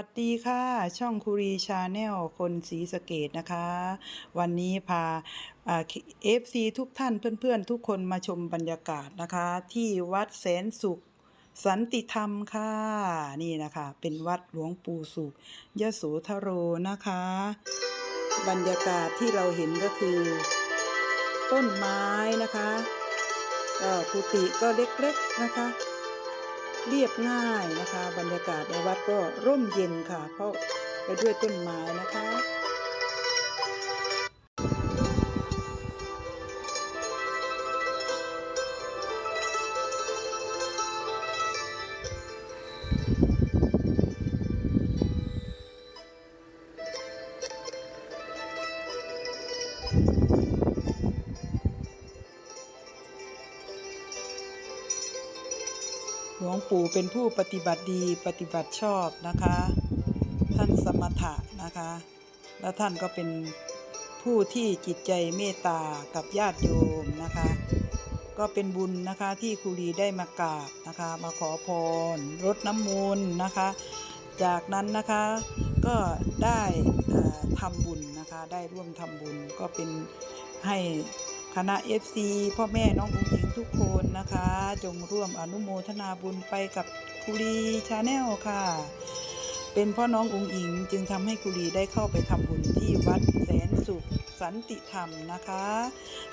สวัสดีค่ะ ช่องคุรีชาแนลคนสีสเกดนะคะ วันนี้พาเอฟซีทุกท่านเพื่อนๆ ทุกคนมาชมบรรยากาศนะคะ ที่วัดแสนสุขสันติธรรมค่ะ นี่นะคะ เป็นวัดหลวงปู่สุขยโสธโรนะคะ บรรยากาศที่เราเห็นก็คือ ต้นไม้นะคะก็กุฏิก็เล็กๆนะคะ เรียบง่ายนะคะ บรรยากาศในวัดก็ร่มเย็นค่ะ เพราะไปด้วยต้นไม้นะคะหล ปู่เป็นผู้ปฏิบัติดีปฏิบัติชอบนะคะ ท่านสมถะนะคะ แล้วท่านก็เป็นผู้ที่จิตใจเมตตากับญาติโยมนะคะ ก็เป็นบุญนะคะที่ครูรีได้มากราบนะคะ มาขอพรรดน้ำมนต์นะคะ จากนั้นนะคะก็ได้ทำบุญนะคะได้ร่วมทำบุญก็เป็นให้คณะ FC พ่อแม่น้องอุ้ง ทุกคนนะคะ จงร่วมอนุโมทนาบุญไปกับคุรีชาแนลค่ะ เป็นพ่อน้องอุ้งอิงจึงทำให้คุรีได้เข้าไปทำบุญที่วัดแสนสุขสันติธรรมนะคะ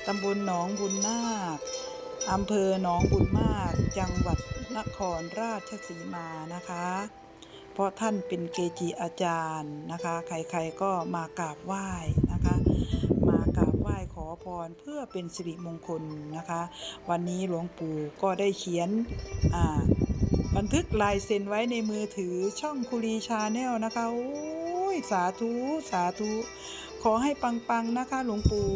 ตำบลหนองบุญนาคอำเภอหนองบุญมาก จังหวัดนครราชสีมานะคะ เพราะท่านเป็นเกจิอาจารย์นะคะ ใครๆก็มากราบไหว้นะคะ มากราบไหว้ข อพรเพื่อเป็นสิริมงคลนะคะ วันนี้หลวงปู่ก็ได้เขียนบันทึกลายเซ็นไว้ในมือถือช่องคุรีชาแนลนะคะโอ้ยสาธุสาธุ ขอให้ปังๆนะคะ หลวงปู่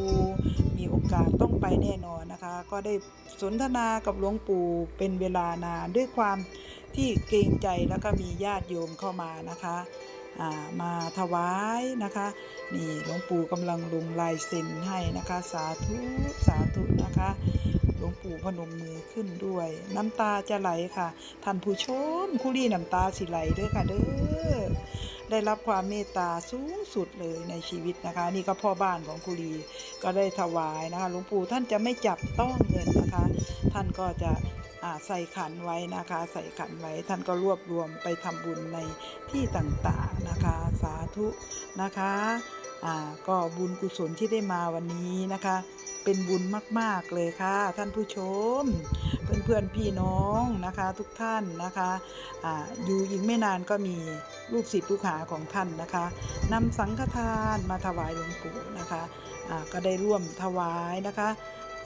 มีโอกาสต้องไปแน่นอนนะคะ ก็ได้สนทนากับหลวงปู่เป็นเวลานานด้วยความที่เกรงใจแล้วก็มีญาติโยมเข้ามานะคะ มาถวายนะคะ นี่หลวงปู่กำลังลงลายเซ็นให้นะคะ สาธุสาธุนะคะ หลวงปู่พนมมือขึ้นด้วย น้ำตาจะไหลค่ะ ท่านผู้ชมคุรีน้ำตาสิไหลเด้อค่ะเด้อได้รับความเมตตาสูงสุดเลยในชีวิตนะคะ นี่ก็พ่อบ้านของคุรีก็ได้ถวายนะคะหลวงปู่ท่านจะไม่จับต้องเงินนะคะ ท่านก็จะ ใส่ขันไว้นะคะ ใส่ขันไว้ท่านก็รวบรวมไปทำบุญในที่ต่างๆนะคะ สาธุนะคะก็บุญกุศลที่ได้มาวันนี้นะคะ เป็นบุญมาก ๆ เลยค่ะ ท่านผู้ชม เพื่อนๆพี่น้องนะคะ ทุกท่านนะคะอาอยู่อีกไม่นานก็มีลูกศิษย์ลูกหาของท่านนะคะนำสังฆทานมาถวายหลวงปู่นะคะอ่าก็ได้ร่วมถวายนะคะ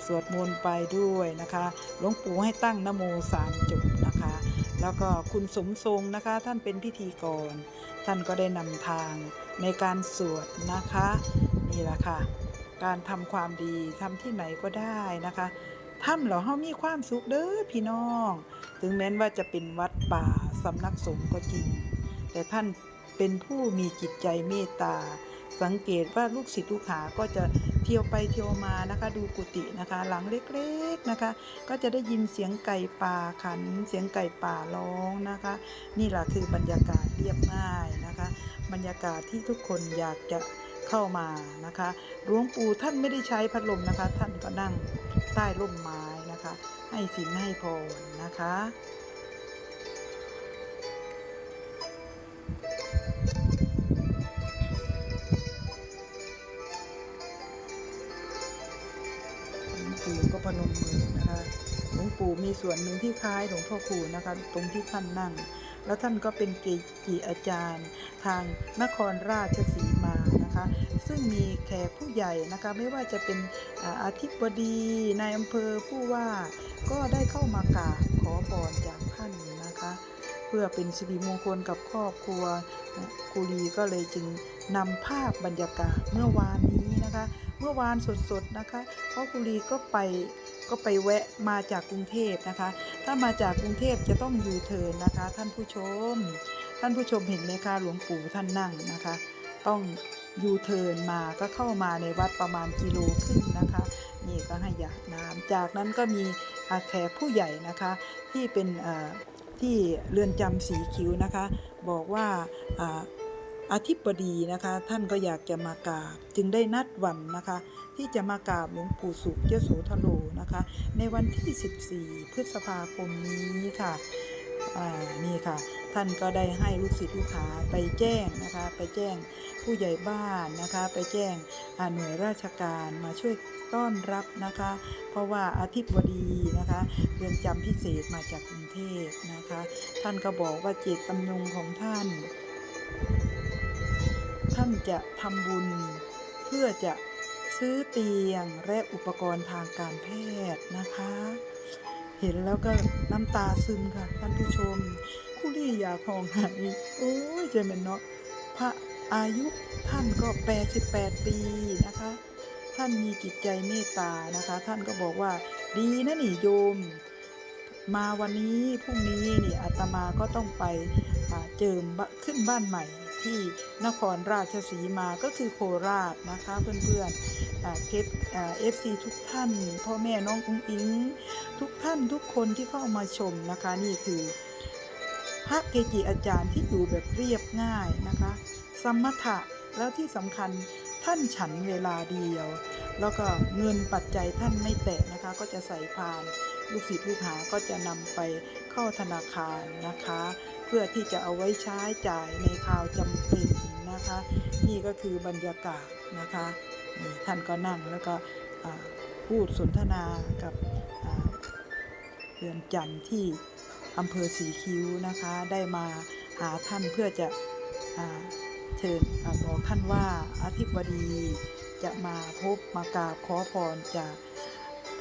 สวดมนต์ไปด้วยนะคะหลวงปู่ให้ตั้งนโมสามจบนะคะ แล้วก็คุณสมทรงนะคะ ท่านเป็นพิธีกร ท่านก็ได้นำทางในการสวดนะคะนี่แหละค่ะ การทำความดีทำที่ไหนก็ได้นะคะทำแล้วเฮามีความสุขเด้อพี่น้อง ถึงแม้นว่าจะเป็นวัดป่าสำนักสงฆ์ก็จริง แต่ท่านเป็นผู้มีจิตใจเมตตา สังเกตว่าลูกศิษย์ลูกหาก็จะ เที่ยวไปเที่ยวมานะคะดูกุฏินะคะหลังเล็กๆนะคะ ก็จะได้ยินเสียงไก่ป่าขัน เสียงไก่ป่าร้องนะคะ นี่แหละคือบรรยากาศเรียบง่ายนะคะ บรรยากาศที่ทุกคนอยากจะเข้ามานะคะหลวงปู่ท่านไม่ได้ใช้พัดลมนะคะ ท่านก็นั่งใต้ร่มไม้นะคะ ให้ศีลให้พรนะคะ ปู่มีส่วนหนึ่งที่คล้ายหลวงพ่อคูนะคะตรงที่ท่านนั่ง แล้วท่านก็เป็นเกจิอาจารย์ ทางนครราชสีมานะคะ ซึ่งมีแขกผู้ใหญ่นะคะไม่ว่าจะเป็นอาธิบดีนายอำเภอผู้ว่าก็ได้เข้ามากราบขอพรจากท่านนะคะ เพื่อเป็นสิริมงคลกับครอบครัวครูรีก็เลยจึงนำภาพบรรยากาศเมื่อวานนี้นะคะ เมื่อวานสดๆนะคะ เพราะครูรีก็ไป ก็ไปแวะมาจากกรุงเทพนะคะ ถ้ามาจากกรุงเทพจะต้องยูเทิร์นนะคะ ท่านผู้ชม ท่านผู้ชมเห็นไหมคะหลวงปู่ท่านนั่งนะคะ ต้องยูเทิร์นมาก็เข้ามาในวัดประมาณกิโลครึ่งนะคะ นี่ก็ให้หยาดน้ำจากนั้นก็มีอาแขกผู้ใหญ่นะคะ ที่เป็นที่เรือนจำสีคิ้วนะคะ บอกว่า อธิบดีนะคะ ท่านก็อยากจะมากราบ จึงได้นัดวันนะคะ ที่จะมากราบหลวงปู่สุขยโสธโรนะคะ ในวันที่ 14 พฤษภาคมนี้ค่ะนี่ค่ะ ท่านก็ได้ให้ลูกศิษย์ลูกหาไปแจ้งนะคะ ไปแจ้งผู้ใหญ่บ้านนะคะ ไปแจ้งหน่วยราชการมาช่วยต้อนรับนะคะ เพราะว่าอาทิตย์บดีนะคะเรือนจำพิเศษมาจากกรุงเทพนะคะ ท่านก็บอกว่าเจตจำนงของท่าน ท่านจะทำบุญ เพื่อจะซื้อเตียงและอุปกรณ์ทางการแพทย์นะคะ เห็นแล้วก็น้ำตาซึมค่ะท่านผู้ชมคู่ลี่อยากหองหายโอ้ยเจมันเนาะพระอายุท่านก็ 88 ปีนะคะ ท่านมีจิตใจเมตตานะคะ ท่านก็บอกว่าดีนะนี่โยม มาวันนี้พรุ่งนี้นี่อาตมาก็ต้องไปเจิมขึ้นบ้านใหม่ ที่นครราชสีมาก็คือโคราชนะคะเพื่อนๆเคฟเอฟซีทุกท่าน พ่อแม่น้องอุ้งอิง ทุกท่านทุกคนที่เข้ามาชมนะคะนี่คือ พระเกจิอาจารย์ที่อยู่แบบเรียบง่ายนะคะ สมถะแล้วที่สำคัญท่านฉันเวลาเดียว แล้วก็เงินปัจจัยท่านไม่แตะนะคะ ก็จะใส่พาน ลูกศิษย์ลูกหาก็จะนำไปเข้าธนาคารนะคะ พื่อที่จะเอาไว้ใช้จ่ายในข่าวจำเป็นนะคะ นี่ก็คือบรรยากาศนะคะนี่ท่านก็นั่งแล้วก็พูดสนทนากับเรือนจำที่อำเภอสีคิ้วนะคะ ได้มาหาท่านเพื่อจะเชิญบอกท่านว่าอธิบดีจะมาพบมากราบขอพรจาก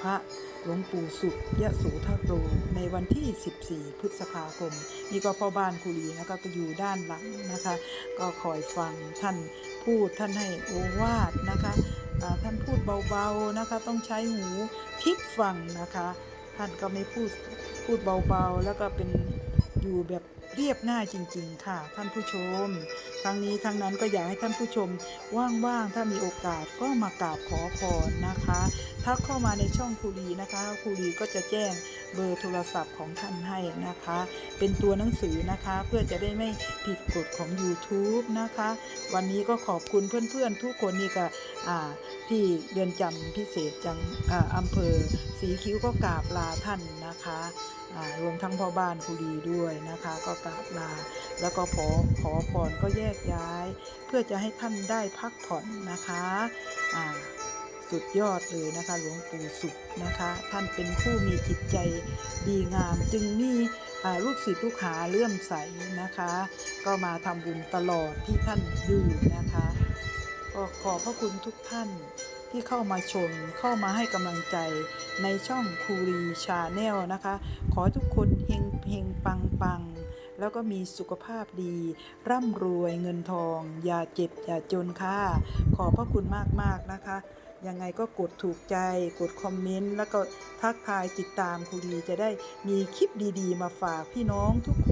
พระ หลวงปู่สุขยะโสธโรในวันที่ 14 พฤษภาคม นี่ก็พ่อบ้านคุรีนะคะก็อยู่ด้านหลังนะคะ ก็คอยฟังท่านพูดท่านให้โอวาทนะคะท่านพูดเบาๆนะคะ ต้องใช้หูคิดฟังนะคะ ท่านก็ไม่พูดพูดเบาๆ แล้วก็เป็นอยู่แบบเรียบง่ายจริง ๆ ค่ะ ท่านผู้ชม ทั้งนี้ทั้งนั้นก็อยากให้ท่านผู้ชมว่างๆ ถ้ามีโอกาสก็มากราบขอพรนะคะ ถ้าเข้ามาในช่องครูรีนะคะครูรีก็จะแจ้งเบอร์โทรศัพท์ของท่านให้นะคะ เป็นตัวหนังสือนะคะเพื่อจะได้ไม่ผิดกฎของ YouTube นะคะ วันนี้ก็ขอบคุณเพื่อนๆ ทุกคนนี่ก็ที่เดือนจำพิเศษจังออำเภอสีคิ้วก็กราบลาท่านนะคะ รวมทั้งพ่อบ้านครูรีด้วยนะคะ ก็กราบลาแล้วก็ขอขอพรก็แยกย้าย เพื่อจะให้ท่านได้พักผ่อนนะคะสุดยอดเลยนะคะหลวงปู่สุขนะคะ ท่านเป็นผู้มีจิตใจดีงาม จึงมีลูกศิษย์ลูกหาเลื่อมใสนะคะ ก็มาทำบุญตลอดที่ท่านอยู่นะคะ ก็ขอบพระคุณทุกท่าน ที่เข้ามาชม เข้ามาให้กำลังใจในช่องคูรีชาแนลนะคะ ขอทุกคนเฮงเฮงปังปังแล้วก็มีสุขภาพดี ร่ำรวยเงินทอง อย่าเจ็บ อย่าจนค่ะ ขอพระคุณมาก ๆ นะคะยังไงก็กดถูกใจ กดคอมเมนต์ แล้วก็ทักทายติดตามครูดีจะได้มีคลิปดีๆ มาฝากพี่น้องทุกคน